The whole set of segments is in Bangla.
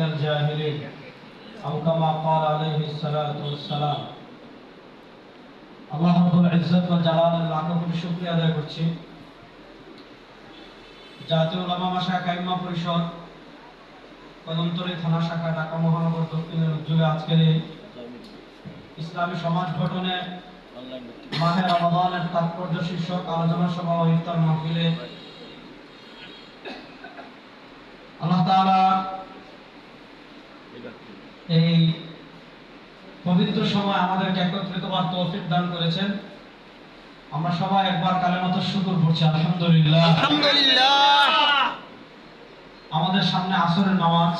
الجاهلين أو كما قال عليه الصلاة والسلام আল্লাহ রব্বুল ইজ্জত ওয়াল জালালের লাখ কোটি শুকরিয়া আদায় করছি জাতীয় উলামা মাশা কাইমা পরিষদ কদমতলী থানা শাখা ঢাকা মহানগর দক্ষিণের উদ্যোগে আজকের এই ইসলামী সমাজ গঠনে মাহে রমাদানের তাৎপর্য শীর্ষক আলোচনা সভা ও ইফতার মাহফিলে আল্লাহ তাআলা এই পবিত্র সময় আমাদেরকে একত্রিত হওয়ার তৌফিক দান করেছেন আমরা সবাই একবার কালেমাত শুকর করছি আলহামদুলিল্লাহ আলহামদুলিল্লাহ আমাদের সামনে আসরের নামাজ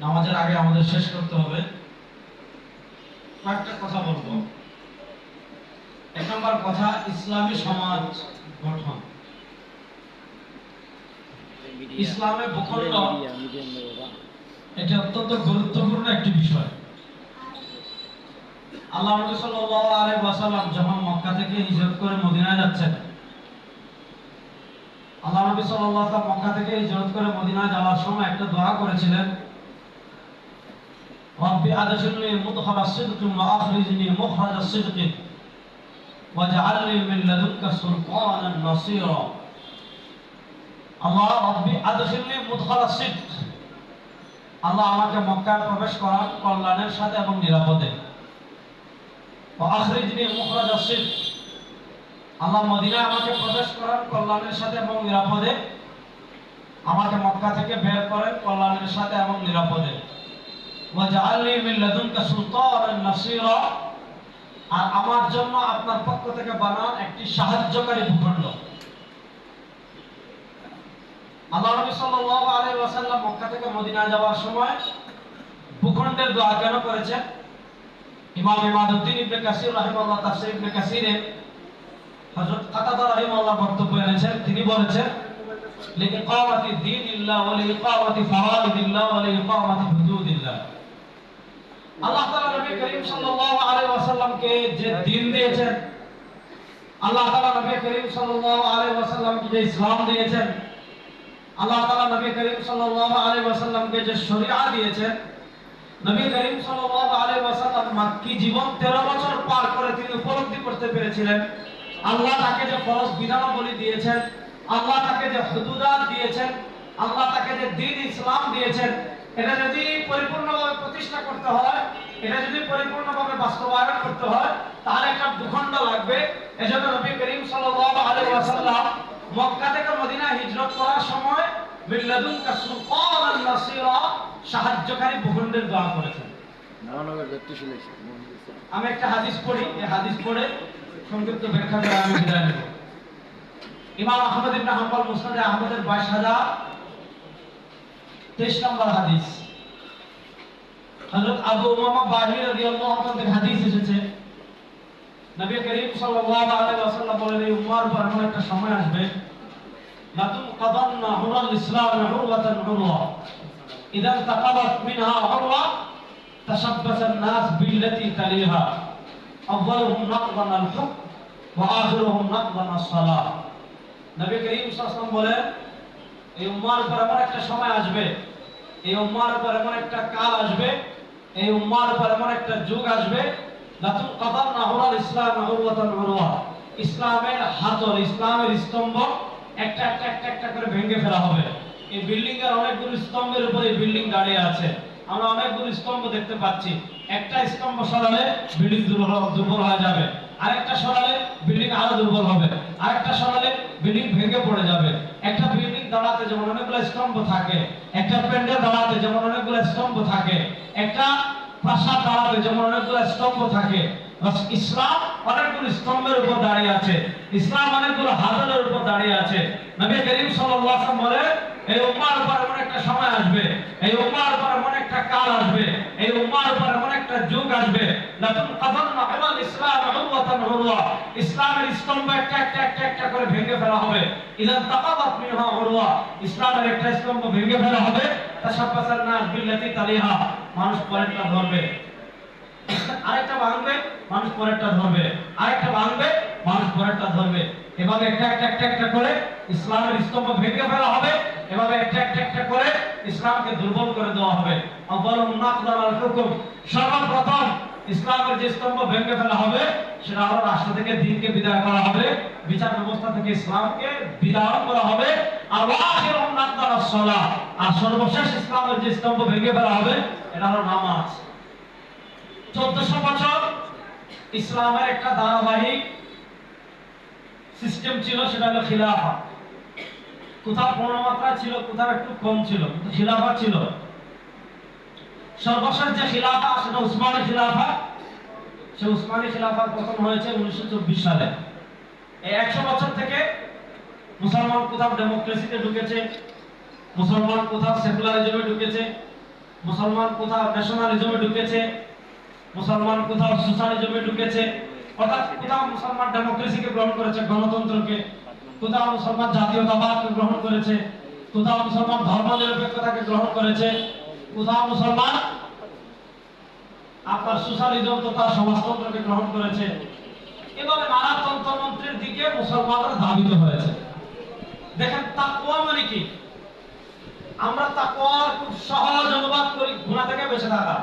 নামাজের আগে আমাদের শেষ করতে হবে কয়েকটা কথা বলব এক নম্বর কথা ইসলামী সমাজ গঠন ইসলামে ভূখণ্ড এটা অত্যন্ত গুরুত্বপূর্ণ একটি বিষয়। আল্লাহ নবী সাল্লাল্লাহু যখন মক্কা থেকে হিজরত করে মদিনায় যাচ্ছেন, আল্লাহ নবী আলাইহি মক্কা থেকে হিজরত করে মদিনায় যাওয়ার সময় একটা দোয়া করেছিলেন, রব্বি আদখিলনি মুদখালা সিদকিন ওয়া আখরিজনি মুখরাজা সিদকিন ওয়াজআলনি মিন লাদুনকা সুলতানান নাসীরা। আল্লাহ রব্বি আদখিলনি মুদখালা সিদক। আল্লাহ আমাকে মক্কায় প্রবেশ করার কল্যাণের সাথে এবং নিরাপদে। আখরিজনি মুখরাজা সিদক আল্লাহ মদিনায় আমাকে প্রবেশ করার কল্যাণের সাথে এবং নিরাপদে। আমাকে মক্কা থেকে বের করেন কল্যাণের সাথে এবং নিরাপদে। ওয়াজআলনি মিন লাদুনকা সুলতানান নাসীরা। আর আমার জন্য আপনার পক্ষ থেকে বানান একটি সাহায্যকারী ভূখণ্ড। আল্লাহ নবী সাল্লাল্লাহু আলাইহি ওয়াসাল্লাম মক্কা থেকে মদিনা যাওয়ার সময় ভূখণ্ডের দোয়া কেন করেছেন? ইমাম ইমাদউদ্দিন ইবনে কাসির রাহিমাহুল্লাহ, তাফসীর ইবনে কাসিরে হযরত কাতাদা রাহিমাহুল্লাহ বক্তব্য এনেছেন। তিনি বলেছেন লিইকামাতি দীনিল্লাহ ওয়া লিইকামাতি ফারাইদিল্লাহ ওয়া লিইকামাতি হুদুদিল্লাহ। আল্লাহ তাআলা নবী করিম সাল্লাল্লাহু আলাইহি ওয়াসাল্লামকে যে দ্বীন দিয়েছেন, আল্লাহ তাআলা নবী করিম সাল্লাল্লাহু আলাইহি ওয়াসাল্লামকে যে ইসলাম দিয়েছেন আল্লাহ তাআলা নবী করিম সাল্লাল্লাহু আলাইহি ওয়াসাল্লামকে যে শরিয়া দিয়েছেন, নবী করিম সাল্লাল্লাহু আলাইহি ওয়াসাল্লাম মাক্কি জীবন 13 বছর পার করে তিনি উপলব্ধি করতে পেরেছিলেন। আল্লাহ তাকে যে ফরজ বিধানাবলী দিয়েছেন, আল্লাহ তাকে যে হুদুদাত দিয়েছেন, আল্লাহ তাকে যে দ্বীন ইসলাম দিয়েছেন, এটা যদি পরিপূর্ণভাবে প্রতিষ্ঠা করতে হয়, এটা যদি পরিপূর্ণভাবে বাস্তবায়ন করতে হয় তাহলে একটা ভূখণ্ড লাগবে। এজন্য নবী করিম সাল্লাল্লাহু আলাইহি ওয়াসাল্লাম মক্কা থেকে মদিনা হিজরত করার সময় মিল্লাদুন কাসুলতানান নাসীরা সাহায্যকারী ভূখণ্ডের দোয়া করেছেন। আমি একটা হাদিস পড়ি এই হাদিস পড়ে সংক্ষিপ্ত ব্যাখ্যা করে আমি বিদায় নেব। ইমাম আহমদ ইবনে হাম্বল মুসনাদে আহমদের 22000 23 নম্বর হাদিস। হযরত আবু উমামা বাহির রাদিয়াল্লাহু তাআলা থেকে হাদিস এসেছে। নবী করিম সাল্লাল্লাহু আলাইহি ওয়াসাল্লাম বলেন এই উম্মার এমন একটা সময় আসবে। লাতুম কাদান্না হুরাল ইসলাম উরওয়াতান উরওয়া ইদা তাকাবাত মিনহা উরওয়া تشبث الناس بالتي تليها أولهم نقضا الحكم وآخرهم نقضا الصلاة নবী করিম সাল্লাল্লাহু বলেন এই উম্মার উপর এমন একটা সময় আসবে এই উম্মার উপর এমন একটা কাল আসবে এই উম্মার উপর এমন একটা যুগ আসবে লাতুল কাদাম নাহুরাল ইসলাম নাহুরাতান উরওয়া ইসলামের হাতল ইসলামের স্তম্ভ একটা একটা একটা একটা করে ভেঙে ফেলা হবে। এই বিল্ডিং এর অনেকগুলো স্তম্ভের উপর বিল্ডিং দাঁড়িয়ে আছে। আমরা অনেকগুলো স্তম্ভ দেখতে পাচ্ছি। একটা স্তম্ভ সরালে বিল্ডিং দুর্বল দুর্বল হয়ে যাবে। আরেকটা সরালে বিল্ডিং আরও দুর্বল হবে। আরেকটা সরালে বিল্ডিং ভেঙে পড়ে যাবে। একটা বিল্ডিং দাঁড়াতে যেমন অনেকগুলো স্তম্ভ থাকে, একটা প্যান্ডেল দাঁড়াতে যেমন অনেকগুলো স্তম্ভ থাকে, একটা প্রাসাদ দাঁড়াতে যেমন অনেকগুলো স্তম্ভ থাকে। ইসলাম অনেকগুলো স্তম্ভের উপর দাঁড়িয়ে আছে। ইসলাম অনেকগুলো হাজারের উপর দাঁড়িয়ে আছে। নবী করিম সাল্লাল্লাহু আলাইহি বলে, এই উম্মার উপর এমন একটা সময় আসবে, এই উম্মার উপর এমন একটা কাল আসবে, এই উম্মার উপর এমন একটা যুগ আসবে। লাতুন কাদান্না আলাল ইসলাম উরওয়াতান উরওয়া ইসলামের স্তম্ভ একটা একটা একটা একটা করে ভেঙে ফেলা হবে। ইদান তাকাবাত মিনহা উরওয়া ইসলামের একটা স্তম্ভ ভেঙে ফেলা হবে। তাশাব্বাসান নাস বিল্লাতি তালিহা। মানুষ পরেরটা ধরবে। আরেকটা ভাঙবে, মানুষ পরেরটা ধরবে। আরেকটা ভাঙবে, মানুষ পরেরটা ধরবে। এভাবে একটা একটা একটা একটা করে ইসলামের স্তম্ভ ভেঙে ফেলা হবে। এভাবে একটা একটা একটা করে ইসলামকে দুর্বল করে দেওয়া হবে। হুকুম। সর্বপ্রথম ইসলামের যে স্তম্ভ ভেঙে ফেলা হবে, সেটা হলো রাষ্ট্র থেকে, দিনকে বিদায় করা হবে। বিচার ব্যবস্থা থেকে ইসলামকে বিদায় করা হবে। আর আর সর্বশেষ ইসলামের যে স্তম্ভ ভেঙে ফেলা হবে, এটা হলো নামাজ। চোদ্দশো বছর ইসলামের একটা ধারাবাহিক সিস্টেম ছিল, সেটা হলো খিলাফা। কোথাও পূর্ণমাত্রা ছিল, কোথাও একটু কম ছিল, কিন্তু খিলাফা ছিল। সর্বশেষ যে খিলাফা, সেটা উসমানী খিলাফা। সে উসমানী খিলাফা প্রথম হয়েছে উনিশশো চব্বিশ সালে। এই একশো বছর থেকে মুসলমান কোথাও ডেমোক্রেসিতে ঢুকেছে, মুসলমান কোথাও সেকুলারিজমে ঢুকেছে, মুসলমান কোথাও ন্যাশনালিজমে ঢুকেছে মুসলমান কোথাও সোশ্যালিজমে ঢুকেছে অর্থাৎ কোথাও মুসলমান ডেমোক্রেসিকে গ্রহণ করেছে, গণতন্ত্রকে, কোথাও মুসলমান জাতীয়তাবাদকে গ্রহণ করেছে, কোথাও মুসলমান ধর্মনিরপেক্ষতাকে গ্রহণ করেছে, কোথাও মুসলমান আপনার সোশ্যালিজম তথা সমাজতন্ত্রকে গ্রহণ করেছে। এভাবে নানা তন্ত্রমন্ত্রের দিকে মুসলমানরা ধাবিত হয়েছে। দেখেন, তাকওয়া মানে কি? আমরা তাকওয়ার খুব সহজ অনুবাদ করি গুনাহ থেকে বেঁচে থাকা।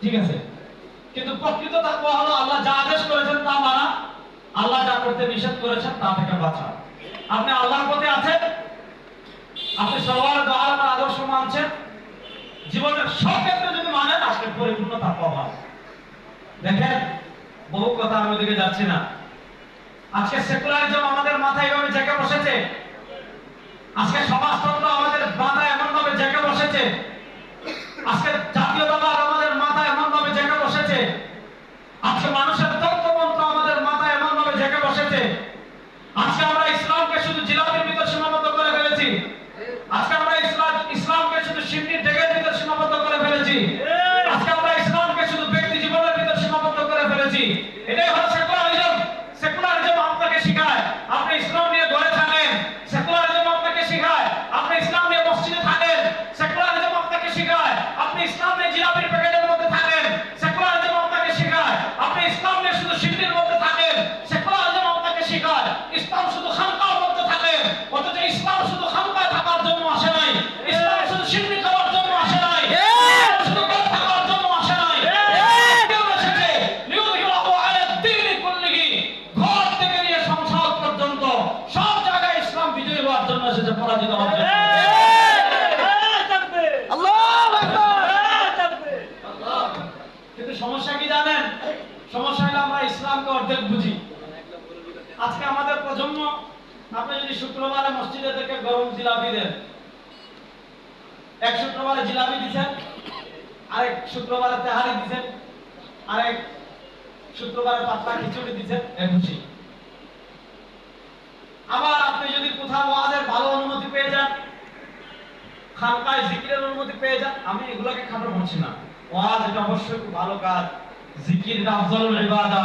ঠিক আছে? কিন্তু প্রকৃত তাকওয়া হলো আল্লাহ যা আদেশ করেছেন তা মানা। আল্লাহ যা করতে নিষেধ করেছেন তা থেকে বাঁচা। আপনি আল্লাহর পথে আছেন? আপনি সবার দোয়ার আদর্শ মানছেন? জীবনের সব ক্ষেত্রে যদি মানেন, আপনি পরিপূর্ণ তাকওয়া পাবেন। দেখেন, বহু কথা আমি ওদিকে যাচ্ছি না। আজকে সেকুলারিজম আমাদের মাথায় এভাবে জেঁকে বসেছে। আজকে সমাজতন্ত্র আমাদের মাথায় এমন ভাবে জেঁকে বসেছে। আজকে জাতীয়তাবাদ আজকে আমাদের প্রজন্ম, আপনি যদি শুক্রবারে মসজিদে থেকে গরম জিলাপি দেন, এক শুক্রবারে জিলাপি দিচ্ছেন আরেক শুক্রবারে তেহারি দিচ্ছেন আরেক শুক্রবারে পাতলা খিচুড়ি দিচ্ছেন এ খুশি আবার আপনি যদি কোথাও ওয়াজের ভালো অনুমতি পেয়ে যান খানকায় জিকিরের অনুমতি পেয়ে যান, আমি এগুলোকে খাটো বলছি না। ওয়াজ এটা অবশ্যই খুব ভালো কাজ। জিকির এটা আফজলুল ইবাদা।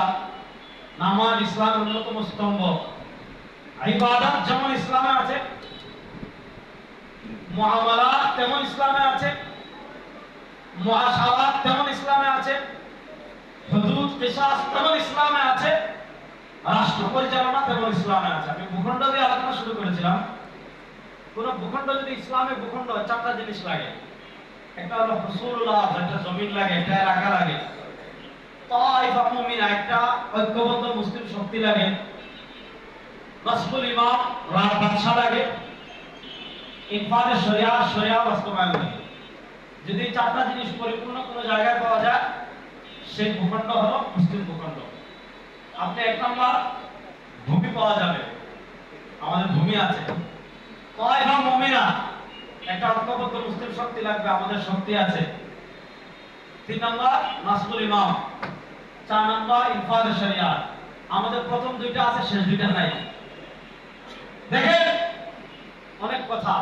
নামাজ ইসলামের অন্যতম স্তম্ভ। ইবাদত যেমন ইসলামে আছে মুআমালাত তেমন ইসলামে আছে মুআশারাত তেমন ইসলামে আছে, হুদুদ, কিসাস তেমন ইসলামে আছে, রাষ্ট্র পরিচালনা তেমন ইসলামে আছে। আমি ভূখণ্ড দিয়ে আলোচনা শুরু করেছিলাম। কোন ভূখণ্ড যদি ইসলামে ভূখণ্ড চারটা জিনিস লাগে। একটা হলো হুসুল্লাহ একটা জমিন লাগে, একটা এলাকা লাগে। তাইফা একটা ঐক্যবদ্ধ মুসলিম শক্তি লাগে। ইমাম রাত বাদশা লাগে। শরিয়া শরিয়া বাস্তবায়ন লাগে। যদি চারটা জিনিস পরিপূর্ণ কোনো জায়গায় পাওয়া যায়, সেই ভূখণ্ড হলো মুসলিম ভূখণ্ড। আপনি এক নম্বর, ভূমি পাওয়া যাবে। আমাদের ভূমি আছে। তয়ফা মুমিনা একটা ঐক্যবদ্ধ মুসলিম শক্তি লাগবে, আমাদের শক্তি আছে। তিন নম্বর নাসবুল ইমাম। চার নম্বর শরিয়া। আমাদের প্রথম দুইটা আছে, শেষ দুইটা নাই। দেখেন, অনেক কথা।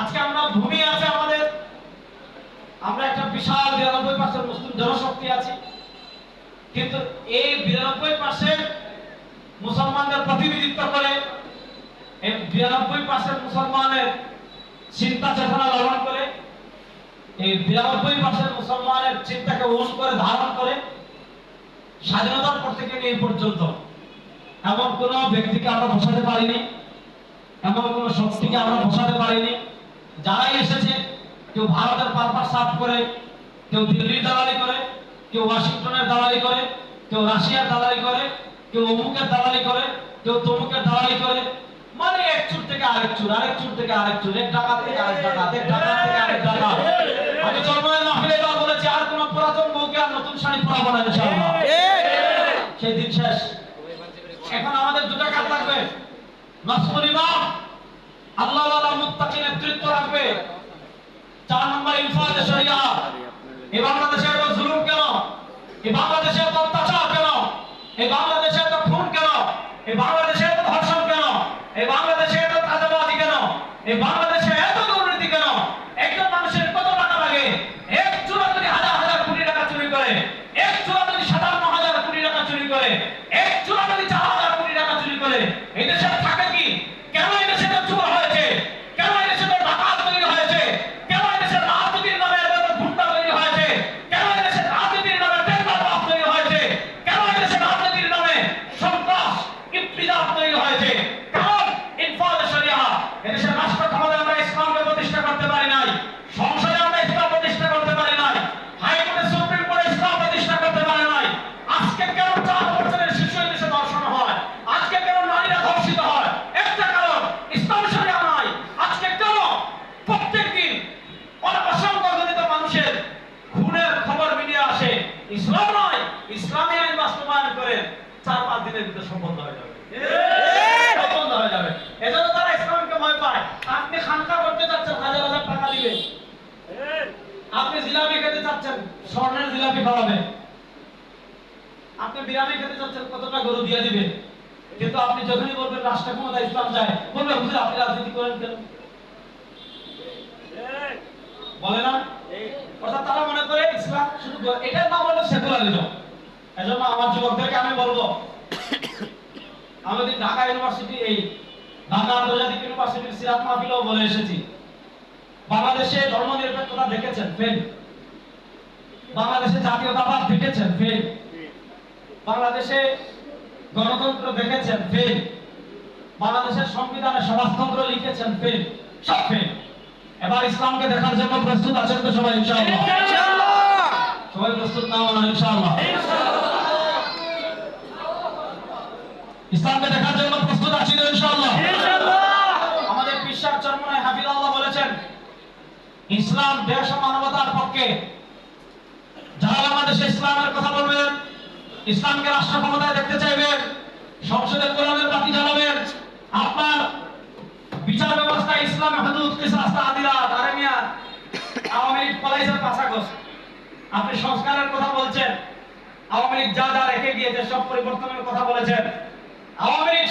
আজকে আমরা ভূমি আছে আমাদের। আমরা একটা বিশাল বিরানব্বই পার্সেন্ট মুসলিম জনশক্তি আছে। কিন্তু এই বিরানব্বই পার্সেন্ট মুসলমানদের প্রতিনিধিত্ব করে এই বিরানব্বই পার্সেন্ট মুসলমানের চিন্তা চেতনা লালন করে এই বিরানব্বই পার্সেন্ট মুসলমানের চিন্তাকে ওন করে ধারণ করে স্বাধীনতার পর থেকে নিয়ে পর্যন্ত, এমন কোন ব্যক্তিকে আমরা বসাতে পারিনি, এমন কোন শক্তিকে আমরা বসাতে পারিনি। যারাই এসেছে, কেউ ভারতের পারপাস সাফ করে, কেউ দিল্লির দালালি করে, কেউ ওয়াশিংটনের দালালি করে, কেউ রাশিয়ার দালালি করে, কেউ অমুকের দালালি করে, কেউ তমুকের দালালি করে মানে এক চুর থেকে আরেক চুর আরেক চুর থেকে আরেক চুর, এক ডাকাত থেকে আরেক ডাকাত, এক ডাকাত থেকে আরেক ডাকাত। আমি জন্মের মাহফিলে এবার বলেছি আর কোন পুরাতন বউকে আর নতুন শাড়ি পরাবো না ইনশাআল্লাহ। সেই দিন শেষ। এখন আমাদের দুটো কাজ লাগবে। নসমুল আল্লাহ ওয়ালা মুত্তাকি নেতৃত্ব রাখবে। চার নম্বর শরিয়া। এই বাংলাদেশে এত জুলুম কেন? এই বাংলাদেশে এত অত্যাচার কেন? এই বাংলাদেশে এত খুন কেন? এই বাংলাদেশে ইসলাম নয় ইসলামী আইন বাস্তবায়ন করে চার পাঁচ দিনের ভিতরে সম্পন্ন হয়ে যাবে। সম্পন্ন হয়ে যাবে। এজন্য তারা ইসলামকে ভয় পায়। আপনি খানকা করতে চাচ্ছেন হাজার হাজার টাকা আপনি জিলাপি খেতে চাচ্ছেন স্বর্ণের জিলাপি খাওয়াবে। আপনি বিরিয়ানি খেতে চাচ্ছেন কতটা গরু দিয়ে দিবে? কিন্তু আপনি যখনই বলবেন রাষ্ট্র ক্ষমতা ইসলাম চায় বলবে হুজুর আপনি রাজনীতি করেন কেন? বলে না? অর্থাৎ তারা মনে করে ইসলাম শুধু এটার নাম হলো সেকুলারিজম এজন্য আমার যুবকদেরকে আমি বলব আমাদের ঢাকা ইউনিভার্সিটি, এই ঢাকা আন্তর্জাতিক ইউনিভার্সিটির সিরাত মাহফিলেও বলে এসেছি, বাংলাদেশে ধর্ম নিরপেক্ষতা দেখেছেন ফেল বাংলাদেশে জাতীয়তাবাদ দেখেছেন ফেল বাংলাদেশে গণতন্ত্র দেখেছেন ফেল বাংলাদেশের সংবিধানে সমাজতন্ত্র লিখেছেন ফেল সব ফেল এবার ইসলামকে দেখার জন্য প্রস্তুত আছেন তো সবাই ইনশাআল্লাহ। সবাই প্রস্তুত না না ইনশাআল্লাহ। ইসলামকে দেখার জন্য প্রস্তুত আছি তো ইনশাআল্লাহ। আমাদের বিশ্বাস চরমনায় হাফিজ আল্লাহ বলেছেন ইসলাম দেশ মানবতার পক্ষে। যারা বাংলাদেশে ইসলামের কথা বলবেন ইসলামকে রাষ্ট্র ক্ষমতায় দেখতে চাইবেন সংসদে কোরআনের বাতি জ্বালাবেন আপনার বিচার ব্যবস্থা ইসলামে হুদুদ কিসাস আদিলাত আরে মিয়া, আওয়ামী লীগ পলাইছেন পাছাগস আপনি সংস্কারের কথা বলছেন, আওয়ামী লীগ যা যা রেখে গিয়েছে সব পরিবর্তনের কথা বলেছেন। আওয়ামী লীগ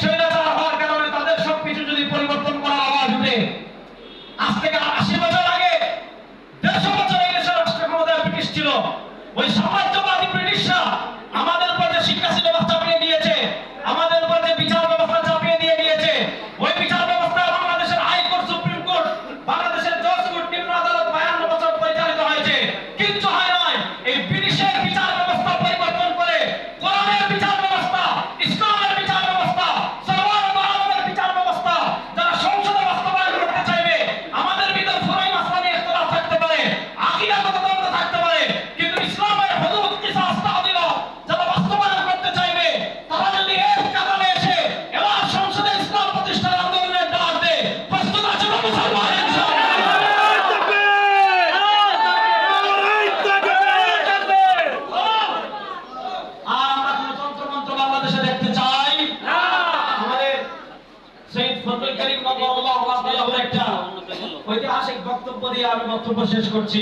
ঐতিহাসিক বক্তব্য দিয়ে আমি বক্তব্য শেষ করছি।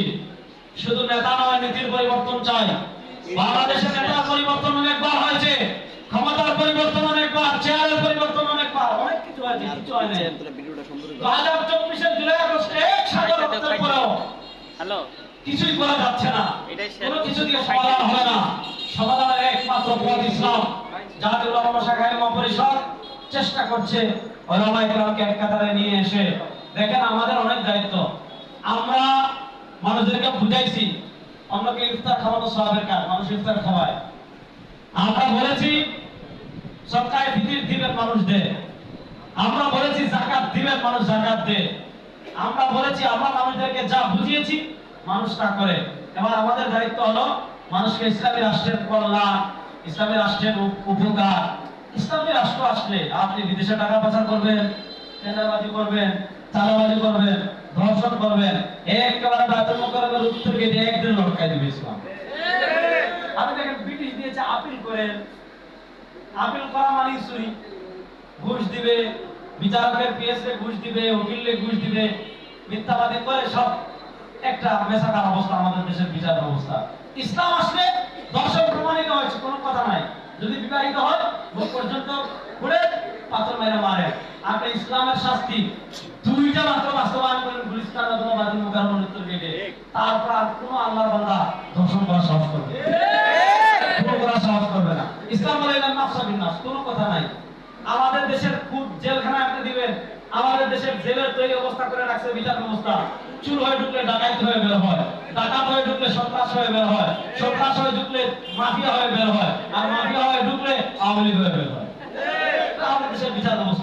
শুধু নেতা নয় নীতির পরিবর্তন চাই। বাংলাদেশের নেতার পরিবর্তন অনেকবার হয়েছে। ক্ষমতার পরিবর্তন অনেকবার চেয়ারের পরিবর্তন অনেকবার অনেক কিছু হয়েছে কিছু হয় নাই দু হাজার চব্বিশের জুলাই আগস্টে এক সাগর রক্তের পরেও হ্যালো। কিছুই করা যাচ্ছে না। কোনো কিছু দিয়ে সমাধান হবে না। সমাধানের একমাত্র পথ ইসলাম। জাতীয় উলামা শাখা পরিষদ চেষ্টা করছে। এক কাতারে নিয়ে এসে দেখেন আমাদের অনেক দায়িত্ব। আমরা মানুষদেরকে বুঝাইছি অন্যকে ইফতার খাওয়ানো সবের কাজ, মানুষ ইফতার খাওয়ায়। আমরা বলেছি, সরকার ফিতির দিবেন মানুষ দে। আমরা বলেছি, জাকাত দিবেন মানুষ জাকাত দে। আমরা বলেছি, আমরা মানুষদেরকে যা বুঝিয়েছি, মানুষ তা করে। এবার আমাদের দায়িত্ব হলো, মানুষকে ইসলামী রাষ্ট্রের কল্যাণ, ইসলামী রাষ্ট্রের উপ- উপকার। ইসলামী রাষ্ট্র আসলে আপনি বিদেশে টাকা পাচার করবেন, টেন্ডারবাজি করবেন চালাবাজি করবেন, ধর্ষণ করবেন, একেবারে বায়তুল মুকাররমের উত্তর গেটে একদিন লটকাই দিবে ইসলাম। আপনি দেখেন, ব্রিটিশ দিয়েছে আপিল করেন। আপিল করা মানে চুরি। ঘুষ দিবে, বিচারকের পিএসএ ঘুষ দিবে উকিলে ঘুষ দিবে, মিথ্যাবাদী করে সব একটা মেসাকার অবস্থা আমাদের দেশের বিচার ব্যবস্থা। ইসলাম আসলে দর্শক প্রমাণিত হয়েছে, কোনো কথা নাই। যদি বিবাহিত হয় মুখ পর্যন্ত ঘুরে পাথর মেরে মারে। আপনি ইসলামের শাস্তি। দুইটা মাত্র বাস্তবায়ন করেন, গুলিস্তান অথবা বাদুল মুকাররমের উত্তর গেটে। তারপর আর কোনো আল্লাহর বান্দা দর্শন করা সাহস করবে কোনো করা সাহস করবে না। ইসলাম বলে এলাম নাফসা বিন্নাস কোনো কথা নাই। আমাদের দেশের খুব জেলখানায় আপনি দিবেন। আমাদের দেশের জেলের তৈরি অবস্থা করে রাখছে বিচার ব্যবস্থা। চুর হয়ে ঢুকলে ডাকাত হয়ে বের হয়, ডাকাত হয়ে ঢুকলে সন্ত্রাস হয়ে বের হয়, সন্ত্রাস হয়ে ঢুকলে মাফিয়া হয়ে বের হয়, আর মাফিয়া হয়ে ঢুকলে আওয়ামী হয়ে বের হয়।